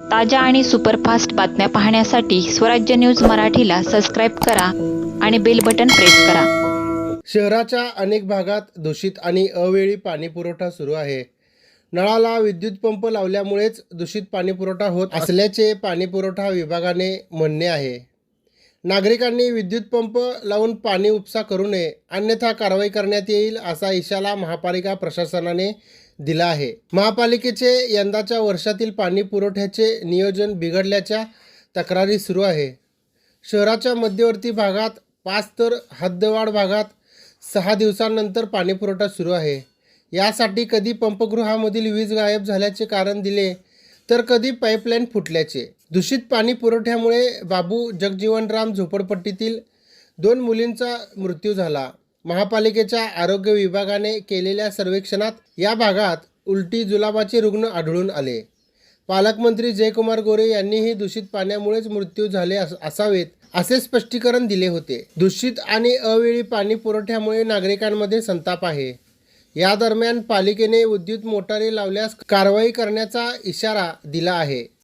ताज्या आणि सुपरफास्ट बातम्या पाहण्यासाठी स्वराज्य न्यूज मराठीला सबस्क्राईब करा आणि बेल बटन प्रेस करा. शहराच्या अनेक भागात दूषित आणि अवेळी पाणीपुरवठा सुरू आहे. नळाला विद्युत पंप लावल्यामुळेच दूषित पाणीपुरवठा होत असल्याचे पाणीपुरवठा विभागाने म्हणणे आहे. नागरिकांनी विद्युत पंप लावून पाणी उपसा करू नये अन्यथा कारवाई करण्यात येईल असा इशारा महापालिका प्रशासनाने दिला आहे. महापालिकेचे यंदाच्या वर्षातील पाणी पुरवठ्याचे नियोजन बिघडल्याच्या तक्रारी सुरू आहे. शहराच्या मध्यवर्ती भागात पाच तर हद्दवाढ भागात सहा दिवसांनंतर पाणीपुरवठा सुरू आहे. यासाठी कधी पंपगृहामधील वीज गायब झाल्याचे कारण दिले तर कधी पाईपलाईन फुटल्याचे. दूषित पाणी पुरवठ्यामुळे बाबू जगजीवनराम झोपडपट्टीतील दोन मुलींचा मृत्यू झाला. महापालिकेच्या आरोग्य विभागाने केलेल्या सर्वेक्षणात या भागात उलटी जुलाबाचे रुग्ण आढळून आले. पालकमंत्री जयकुमार गोरे यांनीही दूषित पाण्यामुळेच मृत्यू झाले अस- असावेत असे स्पष्टीकरण दिले होते. दूषित आणि अवेळी पाणी पुरवठ्यामुळे नागरिकांमध्ये संताप आहे. या दरम्यान पालिकेने विद्युत मोटारी लावल्यास कारवाई करण्याचा इशारा दिला आहे.